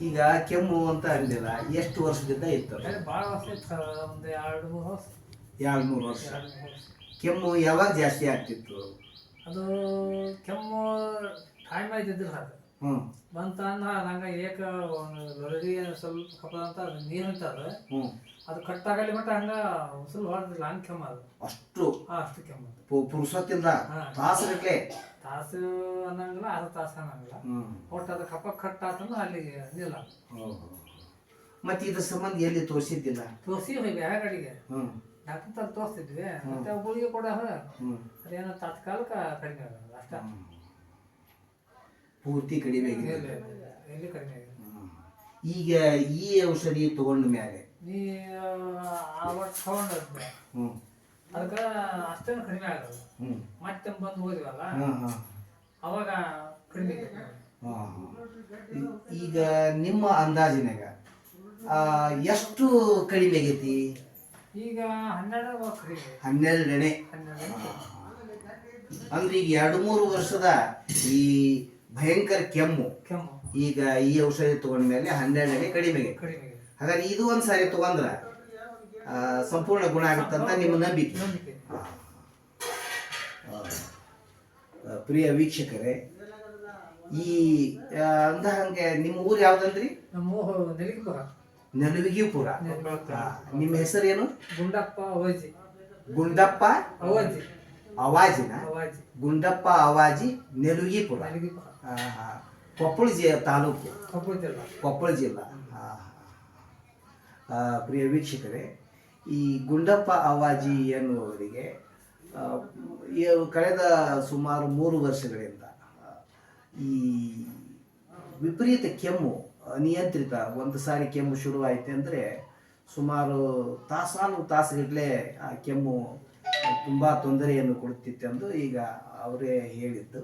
ಈಗ ಕೆಮ್ಮು ಅಂತ ಅಂದಿಲ್ಲ ಎಷ್ಟು ವರ್ಷದಿಂದ ಇತ್ತು? ಭಾಳ ವರ್ಷ ಇತ್ತು ಒಂದು ಎರಡು ಮೂರು ವರ್ಷ. ಎರಡು ಮೂರು ಕೆಮ್ಮು ಯಾವಾಗ ಜಾಸ್ತಿ ಆಗ್ತಿತ್ತು? ಅದು ಕೆಮ್ಮು ಟೈಮ್ ಹ್ಞೂ ಬಂತ ಅಂದ್ರೆ ನಂಗೆ ಏಕ ಲೊರಡಿ ಸ್ವಲ್ಪ ಕಪದ ಅಂತ ಅದು ನೀರು ಅಂತಾರ ಅದು ಕಟ್ಟಾಗಲಿ ಮಟ್ಟ ಹಂಗ ಉಸುಲು ಹೊಡೆದಿಲ್ಲ ಹಂಗ ಕೆಮ್ಮ ಅದು. ಅಷ್ಟು. ಅಷ್ಟು ಕೆಮ್ಮು ಅದು. ಪು- ಪುರುಸೊತ್ತಿಂದ ಹಾ. ತಾಸು ಅನ್ನಂಗಿಲ್ಲ ಅದು ತಾಸು ಅನ್ನಂಗಿಲ್ಲ. ಒಟ್ಟು ಅದು ಕಪ್ಪ ಕಟ್ ಆತಂದ್ರೆ ಅಲ್ಲಿಗೆ ನಿಲ್ಲ ಮತ್ತೆ ಇದ್ರ ಸಂಬಂಧ ಎಲ್ಲಿ ತೋರಿಸಿದ್ದಿಲ್ಲ? ತೋರಿಸಿ ಹೋಗಿ ಯಾವ ಕಡೆಗೆ. ಡಾಕ್ಟರ್ ತರ ತೋರಿಸ್ತಿದ್ವಿ ಮತ್ತೆ ಗುಳಿಗೆ ಕೊಡ ಅದೇನೋ ತಾತ್ಕಾಲಕ್ಕೆ ಕಡಿಮೆ ಆಗಲ್ಲ ಅಷ್ಟ. ಪೂರ್ತಿ ಕಡಿಮೆ ಆಗಿದೆ. ಎಲ್ಲಿ ಕಡಿಮೆ ಈಗ ಈ ಔಷಧಿ ತಗೊಂಡ ಮೇಲೆ? ನೀ ಅವತ್ತು ತಗೊಂಡದ್ದೆ ಹ್ಞೂ ಅದಕ್ಕೆ ಅಷ್ಟೇನು ಕಡಿಮೆ ಆಗೋದು ಹ್ಞೂ ಮತ್ತೆ ಬಂದು ಹೋದಿವಲ್ಲ? ಅವಾಗ ಕಡಿಮೆ. ಹಾಂ ಈಗ ನಿಮ್ಮ ಅಂದಾಜಿನಾಗ ಎಷ್ಟು ಕಡಿಮೆ ಆಗೈತಿ? ಈಗ ಹನ್ನೆರಡು ಕಡಿಮೆ ಹನ್ನೆರಡನೇ. ಹನ್ನೆರಡು ಅಂದ್ರೆ ಈಗ ಎರಡು ಮೂರು ವರ್ಷದ ಈ ಭಯಂಕರ ಕೆಮ್ಮು. ಕೆಮ್ಮು. ಈಗ ಈ ಔಷಧಿ ತಗೊಂಡ್ಮೇಲೆ ಹನ್ನೆರಡನೇ ಕಡಿಮೆಗೆ ಕಡಿಮೆ. ಹಾಗಾದ್ರೆ ಇದು ಒಂದು ಸಾರಿ ತಗೊಂಡ್ರ ಸಂಪೂರ್ಣ ಗುಣ ಆಗುತ್ತಂತ ನಿಮ್ಮ ನಂಬಿಕೆ. ಪ್ರಿಯ ವೀಕ್ಷಕರೇ ಈ ಅಂದ ಹಂಗೆ ನಿಮ್ಮ ಊರು ಯಾವ್ದಂದ್ರಿ? ನೆಲವಿಗಿಪುರ ನಿಮ್ಮ ಹೆಸರೇನು? ಗುಂಡಪ್ಪ ಅವಾಜಿ. ಗುಂಡಪ್ಪ ಅವಾಜಿ. ಅವಾಜಿನ? ಅವಾಜಿ. ಗುಂಡಪ್ಪ ಅವಾಜಿ ನೆಲುಗಿಪುರ. ಕೊಪ್ಪಳ ಜಿ ತಾಲೂಕು. ಕೊಪ್ಪಳ ಜಿಲ್ಲ. ಕೊಪ್ಪಳ ಜಿಲ್ಲಾ. ಪ್ರಿಯ ವೀಕ್ಷಕರೇ ಈ ಗುಂಡಪ್ಪ ಅವಾಜಿ ಎನ್ನುವವರಿಗೆ ಕಳೆದ ಸುಮಾರು ಮೂರು ವರ್ಷಗಳಿಂದ ಈ ವಿಪರೀತ ಕೆಮ್ಮು ನಿಯಂತ್ರಿತ ಒಂದು ಸಾರಿ ಕೆಮ್ಮು ಶುರುವಾಯಿತು ಅಂದರೆ ಸುಮಾರು ತಾಸಾನು ತಾಸುಗಟ್ಟಲೆ ಆ ಕೆಮ್ಮು ತುಂಬ ತೊಂದರೆಯನ್ನು ಕೊಡುತ್ತಿತ್ತೆಂದು ಈಗ ಅವರೇ ಹೇಳಿದ್ದು.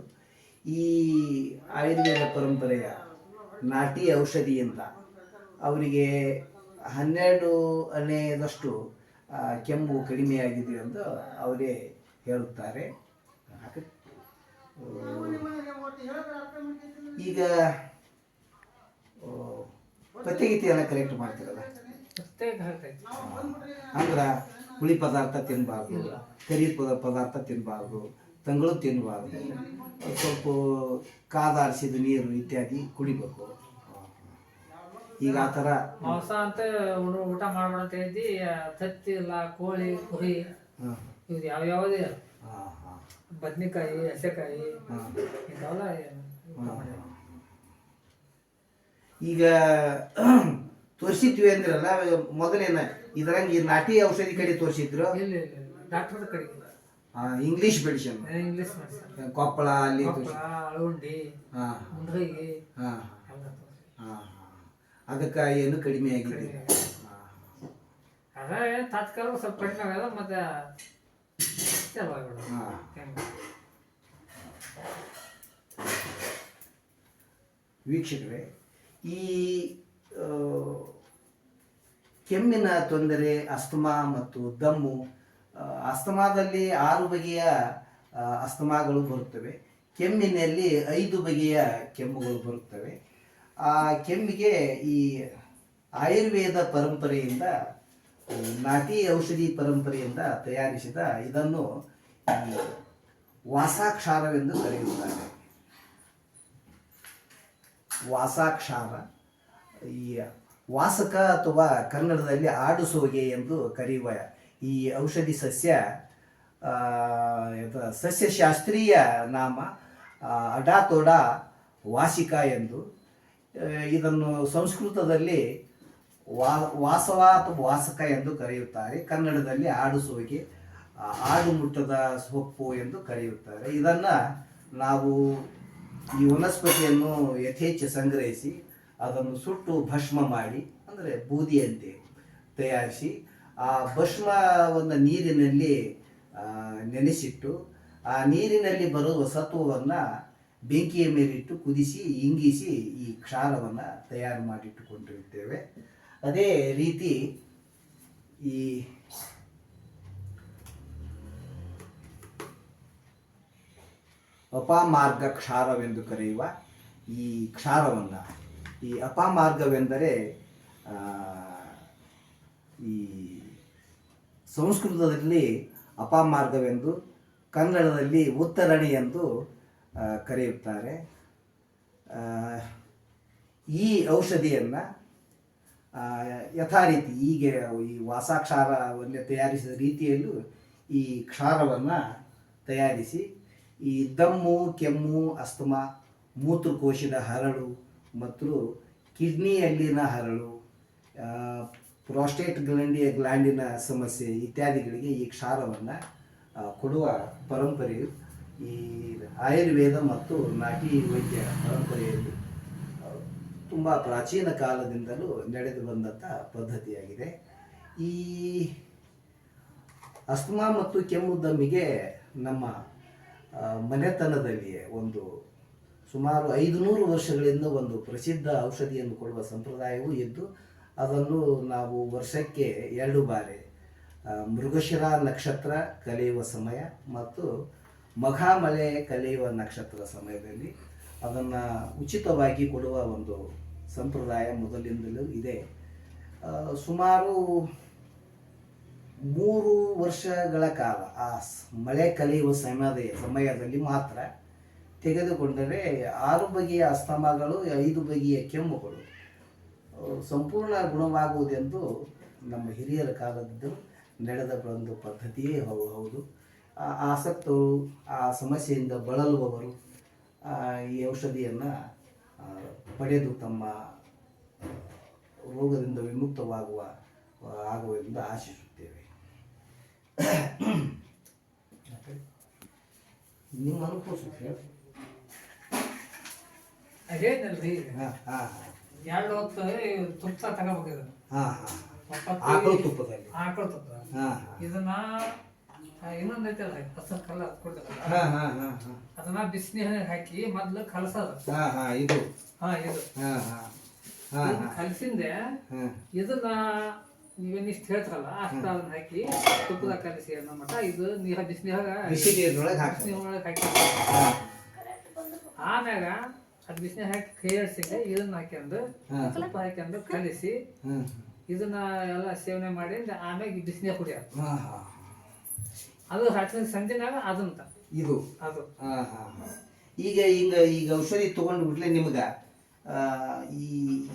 ಈ ಆಯುರ್ವೇದ ಪರಂಪರೆಯ ನಾಟಿ ಔಷಧಿಯಿಂದ ಅವರಿಗೆ ಹನ್ನೆರಡು ಅನೆಯದಷ್ಟು ಕೆಮ್ಮು ಕಡಿಮೆಯಾಗಿದೆ ಅಂತ ಅವರೇ ಹೇಳುತ್ತಾರೆ. ಈಗ ಪ್ರತ್ಯೇಕತೆಯನ್ನು ಕರೆಕ್ಟ್ ಮಾಡ್ತಿರಲ್ಲ? ಅಂದ್ರೆ ಹುಳಿ ಪದಾರ್ಥ ತಿನ್ನಬಾರ್ದು ಕರಿ ಪದ ಪದಾರ್ಥ ತಿನ್ನಬಾರ್ದು ತಂಗಳು ತಿನ್ನಬಾರ್ದು ಸ್ವಲ್ಪ ಕಾದಾರಿಸಿದ ನೀರು ಇತ್ಯಾದಿ ಕುಡಿಬೇಕು. ಈಗ ಆ ಥರ ಮಾಂಸ ಅಂತ ಊಟ- ಊಟ ಮಾಡ್ಬೇಡ ಅಂತ ಹೇಳಿದ್ದಿ ತತ್ತಿ ಇಲ್ಲ ಕೋಳಿ ಕುರಿ ಹಾಂ. ಇವ್ರು ಯಾವ ಯಾವುದೇ. ಬದ್ನೆಕಾಯಿ ಹಸೆಕಾಯಿ ಇಂಥವೆಲ್ಲ ಈಗ ತೋರಿಸಿದ್ವಿ ಅಂದ್ರಲ್ಲ ಮೊದಲೇನ ಇದ್ರಂಗೆ ನಾಟಿ ಔಷಧಿ ಕಡೆ ತೋರಿಸಿದ್ರು? ಡಾಕ್ಟರ್ ಕಡೆಗೆ ಇಂಗ್ಲಿಷ್ ಮೆಡಿಸಿನ್ ಇಂಗ್ಲೀಷ್ ಕೊಪ್ಪಳ ಅಲ್ಲಿ. ಹಾಂ ಅದಕ್ಕೆ ಏನು ಕಡಿಮೆ ಆಗಿದೆ? ಅದೇ ತಾತ್ಕಾಲ ಸ್ವಲ್ಪ ಕಡಿಮೆ ಆಗದ ಮತ್ತೆ ಚಲೋ ವೀಕ್ಷಕರೇ ಈ ಕೆಮ್ಮಿನ ತೊಂದರೆ ಅಸ್ತಮಾ ಮತ್ತು ದಮ್ಮು ಅಸ್ತಮಾದಲ್ಲಿ ಆರು ಬಗೆಯ ಅಸ್ತಮಾಗಳು ಬರುತ್ತವೆ. ಕೆಮ್ಮಿನಲ್ಲಿ ಐದು ಬಗೆಯ ಕೆಮ್ಮುಗಳು ಬರುತ್ತವೆ. ಆ ಕೆಮ್ಮಿಗೆ ಈ ಆಯುರ್ವೇದ ಪರಂಪರೆಯಿಂದ ನಾಟಿ ಔಷಧಿ ಪರಂಪರೆಯಿಂದ ತಯಾರಿಸಿದ ಇದನ್ನು ವಾಸಾಕ್ಷಾರವೆಂದು ಕರೆಯುತ್ತಾರೆ. ವಾಸಾಕ್ಷಾರ, ಈ ವಾಸಕ ಅಥವಾ ಕನ್ನಡದಲ್ಲಿ ಆಡುಸೋಗೆ ಎಂದು ಕರೆಯುವ ಈ ಔಷಧಿ ಸಸ್ಯ ಸಸ್ಯಶಾಸ್ತ್ರೀಯ ನಾಮ ಅಡಾತೋಡ ವಾಸಿಕ ಎಂದು ಇದನ್ನು ಸಂಸ್ಕೃತದಲ್ಲಿ ವಾ ವಾಸವ ಅಥವಾ ವಾಸಕ ಎಂದು ಕರೆಯುತ್ತಾರೆ. ಕನ್ನಡದಲ್ಲಿ ಆಡು ಸೋಗೆ ಆಡು ಮುಟ್ಟದ ಸೊಪ್ಪು ಎಂದು ಕರೆಯುತ್ತಾರೆ. ಇದನ್ನು ನಾವು ಈ ವನಸ್ಪತಿಯನ್ನು ಯಥೇಚ್ಛ ಸಂಗ್ರಹಿಸಿ, ಅದನ್ನು ಸುಟ್ಟು ಭಸ್ಮ ಮಾಡಿ, ಅಂದರೆ ಬೂದಿಯಂತೆ ತಯಾರಿಸಿ ಆ ಭಸ್ಮವನ್ನು ನೀರಿನಲ್ಲಿ ನೆನೆಸಿಟ್ಟು, ಆ ನೀರಿನಲ್ಲಿ ಬರುವ ಸತ್ವವನ್ನು ಬೆಂಕಿಯ ಮೇಲಿಟ್ಟು ಕುದಿಸಿ, ಇಂಗಿಸಿ ಈ ಕ್ಷಾರವನ್ನು ತಯಾರು ಮಾಡಿಟ್ಟುಕೊಂಡಿರುತ್ತೇವೆ ಅದೇ ರೀತಿ ಈ ಅಪಾಮಾರ್ಗ ಕ್ಷಾರವೆಂದು ಕರೆಯುವ ಈ ಕ್ಷಾರವನ್ನು. ಈ ಅಪಾಮಾರ್ಗವೆಂದರೆ ಈ ಸಂಸ್ಕೃತದಲ್ಲಿ ಅಪಮಾರ್ಗವೆಂದು, ಕನ್ನಡದಲ್ಲಿ ಉತ್ತರಣಿ ಎಂದು ಕರೆಯುತ್ತಾರೆ. ಈ ಔಷಧಿಯನ್ನು ಯಥಾರೀತಿ ಹೀಗೆ ಈ ವಾಸಾಕ್ಷಾರವನ್ನು ತಯಾರಿಸಿದ ರೀತಿಯಲ್ಲೂ ಈ ಕ್ಷಾರವನ್ನು ತಯಾರಿಸಿ, ಈ ದಮ್ಮು, ಕೆಮ್ಮು, ಅಸ್ತಮ, ಮೂತ್ರಕೋಶದ ಹರಳು, ಮತ್ತು ಕಿಡ್ನಿಯಲ್ಲಿನ ಹರಳು ಪ್ರಾಸ್ಟೇಟ್ ಗ್ಲಂಡಿಯ ಗ್ಲ್ಯಾಂಡಿನ ಸಮಸ್ಯೆ ಇತ್ಯಾದಿಗಳಿಗೆ ಈ ಕ್ಷಾರವನ್ನು ಕೊಡುವ ಪರಂಪರೆಯು ಈ ಆಯುರ್ವೇದ ಮತ್ತು ನಾಟಿ ವೈದ್ಯ ಪರಂಪರೆಯಲ್ಲಿ ತುಂಬ ಪ್ರಾಚೀನ ಕಾಲದಿಂದಲೂ ನಡೆದು ಬಂದಂಥ ಪದ್ಧತಿಯಾಗಿದೆ. ಈ ಅಸ್ತಮಾ ಮತ್ತು ಕೆಮ್ಮು ದಮ್ಮಿಗೆ ನಮ್ಮ ಮನೆತನದಲ್ಲಿಯೇ ಒಂದು ಸುಮಾರು ಐದುನೂರು ವರ್ಷಗಳಿಂದ ಒಂದು ಪ್ರಸಿದ್ಧ ಔಷಧಿಯನ್ನು ಕೊಡುವ ಸಂಪ್ರದಾಯವೂ ಇದ್ದು ಅದನ್ನು ನಾವು ವರ್ಷಕ್ಕೆ ಎರಡು ಬಾರಿ ಮೃಗಶಿರ ನಕ್ಷತ್ರ ಕಲಿಯುವ ಸಮಯ ಮತ್ತು ಮಘಾಮಳೆ ಕಲಿಯುವ ನಕ್ಷತ್ರ ಸಮಯದಲ್ಲಿ ಅದನ್ನು ಉಚಿತವಾಗಿ ಕೊಡುವ ಒಂದು ಸಂಪ್ರದಾಯ ಮೊದಲಿಂದಲೂ ಇದೆ. ಸುಮಾರು ಮೂರು ವರ್ಷಗಳ ಕಾಲ ಆ ಮಳೆ ಕಲಿಯುವ ಸಮಯದ, ಸಮಯದಲ್ಲಿ ಮಾತ್ರ ತೆಗೆದುಕೊಂಡರೆ ಆರು ಬಗೆಯ ಅಸ್ತಮಗಳು, ಐದು ಬಗೆಯ ಕೆಮ್ಮುಗಳು. ಸಂಪೂರ್ಣ ಗುಣವಾಗುವುದೆಂದು ನಮ್ಮ ಹಿರಿಯರ ಕಾಲದ್ದು ನಡೆದ ಒಂದು ಪದ್ಧತಿಯೇ ಹೌದು. ಆಸಕ್ತರು ಆ ಸಮಸ್ಯೆಯಿಂದ ಬಳಲುವವರು ಈ ಔಷಧಿಯನ್ನು ಪಡೆದು ತಮ್ಮ ರೋಗದಿಂದ ವಿಮುಕ್ತವಾಗುವ ಆಗುವುದರಿಂದ ಆಗುವೆಂದು ಆಶಿಸುತ್ತೇವೆ. ನಿಮ್ಮ ಅನುಕೂಲ. ಹಾಂ ಹಾ, ಹಾ, ಎರಡು ಹೊತ್ತು ತುಪ್ಪ ತಗೋಬೇಕಿದ್ರು ಹಾ, ಹಾ. ಆಕಳು ತುಪ್ಪದಲ್ಲಿ. ಆಕಳ ತುಪ್ಪ. ಹಾ, ಇದನ್ನ ಇನ್ನೊಂದು ಐತಲ್ಲ ಹಸರು ಕಲ್ಲ ಕೊಡ್ತಾರಲ್ಲ. ಹಾ, ಹಾ, ಹಾ, ಹಾ. ಅದನ್ನ ಬಿಸಿನೀರಿಗೆ ಹಾಕಿ ಮೊದ್ಲು ಕಲಸದ. ಹಾ, ಹಾ, ಇದು. ಹಾ ಇದು. ಹಾ, ಹಾ. ಹಾ, ಇದನ್ನ ಇದನಾ ಕಲಸಿಂದೆ. ಇದನ್ನ ನೀವೇನ್ ಇಷ್ಟ ಹೇಳ್ತಾರಲ್ಲ ಅಷ್ಟ ಅದನ್ನ ಹಾಕಿ ತುಪ್ಪದಾಗ ಕಲಸಿ ಅನ್ನೋ ಮಟ್ಟ ಇದು ನೀರ ಬಿಸಿನೀರಾಗ ಬಿಸಿ ನೀರಿನೊಳಗೆ ಹಾಕಿ. ಆಮ್ಯಾಗ ಅದ್ ಬಿಸಿನೀರ್ ಹಾಕಿ ಕೈ ಆಡ್ಸಿಂದೆ ಇದನ್ನ ಹಾಕ್ಯಂದು ಸ್ವಲ್ಪ ಹಾಕ್ಯಂದು ಕಲಿಸಿ ಇದನ್ನ ಎಲ್ಲ ಸೇವನೆ ಮಾಡಿ ಆಮೇಲೆ ಬಿಸಿನೇ ಕುಡಿಯ ಹಾ, ಹಾ. ಅದು ರಾತ್ರಿ ಸಂಜೆನಾಗ ಅದಂತ. ಇದು. ಅದು. ಹಾ, ಹಾ, ಹಾ. ಈಗ ಈಗ ಈಗ ಔಷಧಿ ತಗೊಂಡು ಬಿಟ್ಲೆ ನಿಮ್ಗೆ. ಈ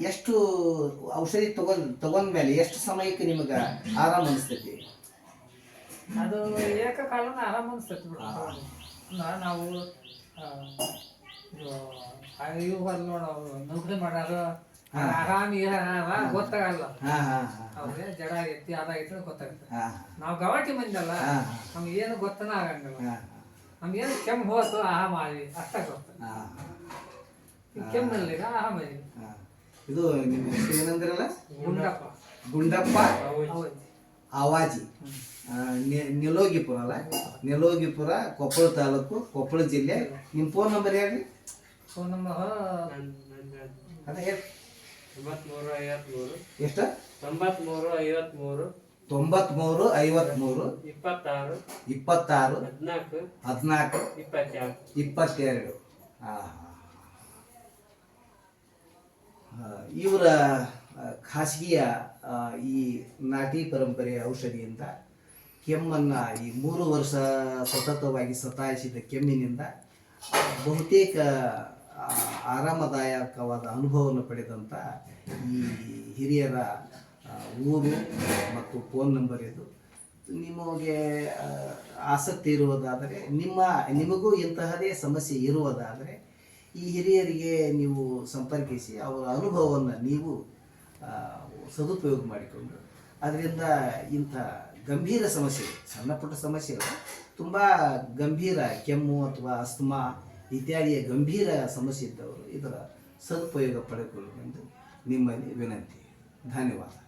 ಎಷ್ಟು ಔಷಧಿ ತಗೊಂಡ್ ತಗೊಂಡ್ಮೇಲೆ ಎಷ್ಟು ಸಮಯಕ್ಕೆ ನಿಮ್ಗೆ ಆರಾಮ ಅನಿಸ್ತೈತಿ? ಅದು ಏಕಕಾಲನ ಆರಾಮ ಅನಿಸ್ತೈತಿ ಬಿಡು. ನಾ- ನಾವು ಇವು ಅಲ್ಲ ನೋಡು ನೌಕರಿ ಮಾಡ್ಯಾರ. ಆರಾಮ ಇರಾರ ಗೊತ್ತಾಗಲ್ಲ. ಅವ್ರಿಗೆ ಜಡ ಎತ್ತಿ ಅದಾಗೈತೆ ಗೊತ್ತಾಗುತ್ತೆ ನಾವು ಗವಾಟಿ ಮಂದಲ್ಲ ನಮ್ಗೆ ಏನು ಗೊತ್ತನ ಆಗಂಗಿಲ್ಲ. ಹಾ ನಮ್ಗೇನು ಕೆಮ್ಮು ಹೋತು ಆ ಆಗಿ ಅಷ್ಟ ಗೊತ್ತ. ಕೆಮ್ಮಲ್ಲಿ ಆರಾಮ ಆಗಿ ಇದು ನಿಮ್ಮ ಹೆಸರು ಏನಂದ್ರಲ್ಲ? ಗುಂಡಪ್ಪ. ಗುಂಡಪ್ಪ? ಆ, ನಿಲೋಗಿಪುರ ಅಲ್ಲ? ನಿಲೋಗಿಪುರ ಕೊಪ್ಪಳ ತಾಲೂಕು ಕೊಪ್ಪಳ ಜಿಲ್ಲೆ. ನಿಮ್ಮ ಫೋನ್ ನಂಬರ್ ಹೇಳ್ರಿ. ಫೋನ್ ನಮ್ಮ ಅದ ತೊಂಬತ್ಮೂರು ಐವತ್ಮೂರು. ಎಷ್ಟು? ತೊಂಬತ್ಮೂರು ಐವತ್ಮೂರು. ತೊಂಬತ್ಮೂರು ಐವತ್ಮೂರು. ಇಪ್ಪತ್ತಾರು. ಇಪ್ಪತ್ತಾರು. ಹದಿನಾಲ್ಕು. ಹದಿನಾಲ್ಕು. ಇಪ್ಪತ್ತೆರಡು. ಇಪ್ಪತ್ತೆರಡು. ಇವರ ಖಾಸಗಿಯ ಈ ನಾಟಿ ಪರಂಪರೆಯ ಔಷಧಿಯಿಂದ ಕೆಮ್ಮನ್ನು ಈ ಮೂರು ವರ್ಷ ಸತತವಾಗಿ ಸತಾಯಿಸಿದ ಕೆಮ್ಮಿನಿಂದ ಬಹುತೇಕ ಆರಾಮದಾಯಕವಾದ ಅನುಭವವನ್ನು ಪಡೆದಂಥ ಈ ಹಿರಿಯರ ಊರು ಮತ್ತು ಫೋನ್ ನಂಬರ್ ಇದು. ನಿಮಗೆ ಆಸಕ್ತಿ ಇರುವುದಾದರೆ, ನಿಮ್ಮ, ನಿಮಗೂ ಇಂತಹದೇ ಸಮಸ್ಯೆ ಇರುವುದಾದರೆ, ಈ ಹಿರಿಯರಿಗೆ ನೀವು ಸಂಪರ್ಕಿಸಿ ಅವರ ಅನುಭವವನ್ನು ನೀವು ಸದುಪಯೋಗ ಮಾಡಿಕೊಂಡು, ಅದರಿಂದ ಇಂಥ ಗಂಭೀರ ಸಮಸ್ಯೆ ಸಣ್ಣ ಪುಟ್ಟ ಸಮಸ್ಯೆ ತುಂಬ ಗಂಭೀರ, ಕೆಮ್ಮು ಅಥವಾ ಅಸ್ತಮಾ ಇತ್ಯಾದಿಯ ಗಂಭೀರ ಸಮಸ್ಯೆ ಇದ್ದವರು ಇದರ ಸದುಪಯೋಗ ಪಡೆದುಕೊಳ್ಳಬೇಕೆಂದು ನಿಮ್ಮಲ್ಲಿ ವಿನಂತಿ. ಧನ್ಯವಾದ.